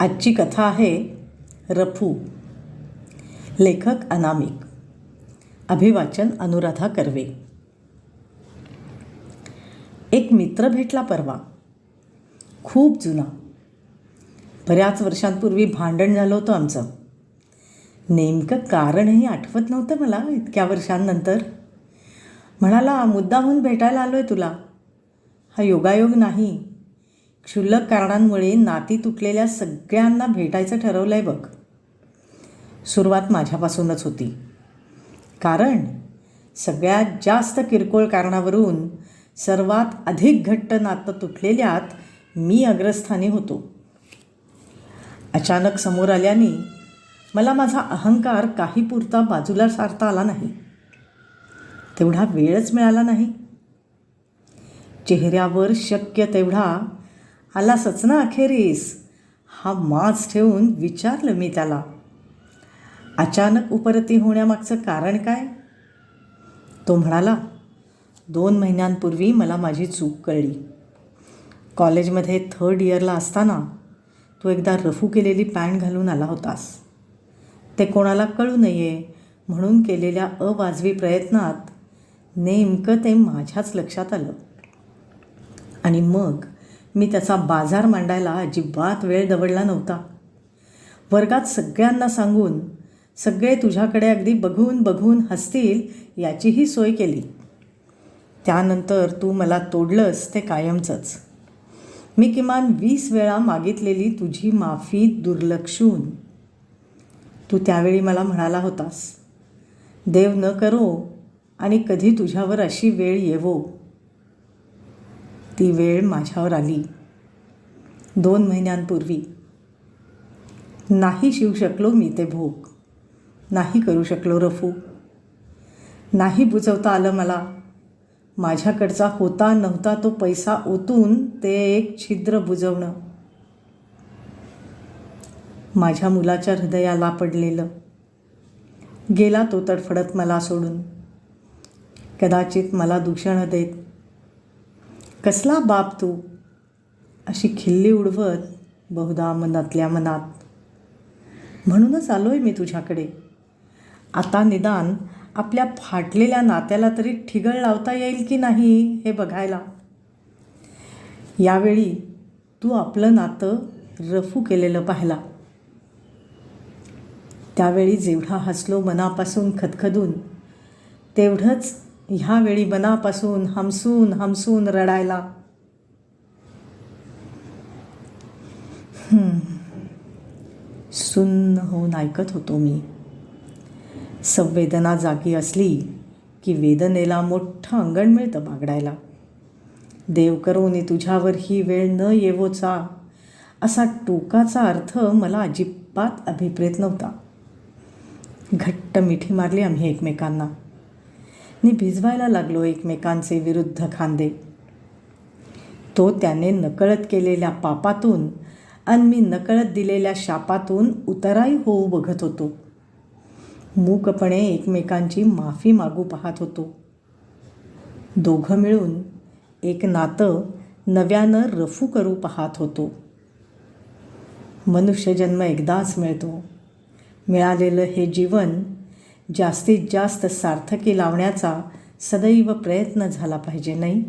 आजची कथा आहे रफू लेखक अनामिक अभिवाचन अनुराधा कर्वे. एक मित्र भेटला परवा. खूप जुना. बऱ्याच वर्षांपूर्वी भांडण झालं होतं आमचं. नेमकं कारणही आठवत नव्हतं मला इतक्या वर्षांनंतर. म्हणाला मुद्दाहून भेटायला आलो आहे तुला. हा योगायोग नाही. क्षुल्लक कारणांमुळे नाती तुटलेल्या सगळ्यांना भेटायचं ठरवलं आहे बघ. सुरुवात माझ्यापासूनच होती. कारण सगळ्यात जास्त किरकोळ कारणावरून सर्वात अधिक घट्ट नातं तुटलेल्यात मी अग्रस्थानी होतो. अचानक समोर आल्याने मला माझा अहंकार काही पुरता बाजूला सारता आला नाही. तेवढा वेळच मिळाला नाही. चेहऱ्यावर शक्य तेवढा आलासच ना अखेरीस. हा माज ठेवून विचारलं मी त्याला. अचानक उपरती होण्यामागचं कारण काय? तो म्हणाला दोन महिन्यांपूर्वी मला माझी चूक कळली. कॉलेजमध्ये थर्ड इयरला असताना तू एकदा रफू केलेली पॅन्ट घालून आला होतास. ते कोणाला कळू नये म्हणून केलेल्या अवाजवी प्रयत्नात नेमकं ते माझ्याच लक्षात आलं. आणि मग मी त्याचा बाजार मांडायला अजिबात वेळ दवडला नव्हता. वर्गात सगळ्यांना सांगून सगळे तुझ्याकडे अगदी बघून बघून हसतील याचीही सोय केली. त्यानंतर तू मला तोडलंस ते कायमचंच. मी किमान वीस वेळा मागितलेली तुझी माफी दुर्लक्षून. तू त्यावेळी मला म्हणाला होतास देव न करो आणि कधी तुझ्यावर अशी वेळ येवो. ती वेळ माझ्यावर आली. दोन महिन्यांपूर्वी. नाही शिवू शकलो मी ते भोग. नाही करू शकलो रफू. नाही बुजवता आलं मला. माझ्याकडचा होता नव्हता तो पैसा ओतून ते एक छिद्र बुजवणं. माझ्या मुलाच्या हृदयाला पडलेलं. गेला तो तडफडत मला सोडून. कदाचित मला दूषण देत कसला बाप तू? अशी खिल्ली उडवत बहुधा मनातल्या मनात. म्हणूनच आलो आहे मी तुझ्याकडे. आता निदान आपल्या फाटलेल्या नात्याला तरी ठिगळ लावता येईल की नाही हे बघायला. यावेळी तू आपलं नातं रफू केलेलं पाहिला. त्यावेळी जेवढा हसलो मनापासून खदखदून तेवढंच ह्यावेळी मनापासून हमसून हमसून रडायला. सुन्न होऊन ऐकत होतो मी. संवेदना जागी असली की वेदनेला मोठं अंगण मिळतं बागडायला. देव करोनी तुझ्यावर ही वेळ न येवोचा असा टोकाचा अर्थ मला अजिबात अभिप्रेत नव्हता. घट्ट मिठी मारली आम्ही एकमेकांना. मी भिजवायला लागलो एकमेकांचे विरुद्ध खांदे. तो त्याने नकळत केलेल्या पापातून आणि मी नकळत दिलेल्या शापातून उतराई होऊ बघत होतो. मूकपणे एकमेकांची माफी मागू पाहत होतो. दोघं मिळून एक नातं नव्यानं रफू करू पाहत होतो. मनुष्यजन्म एकदाच मिळतो. मिळालेलं हे जीवन जास्तीत जास्त सार्थकी लावण्याचा सदैव प्रयत्न झाला पाहिजे नाही?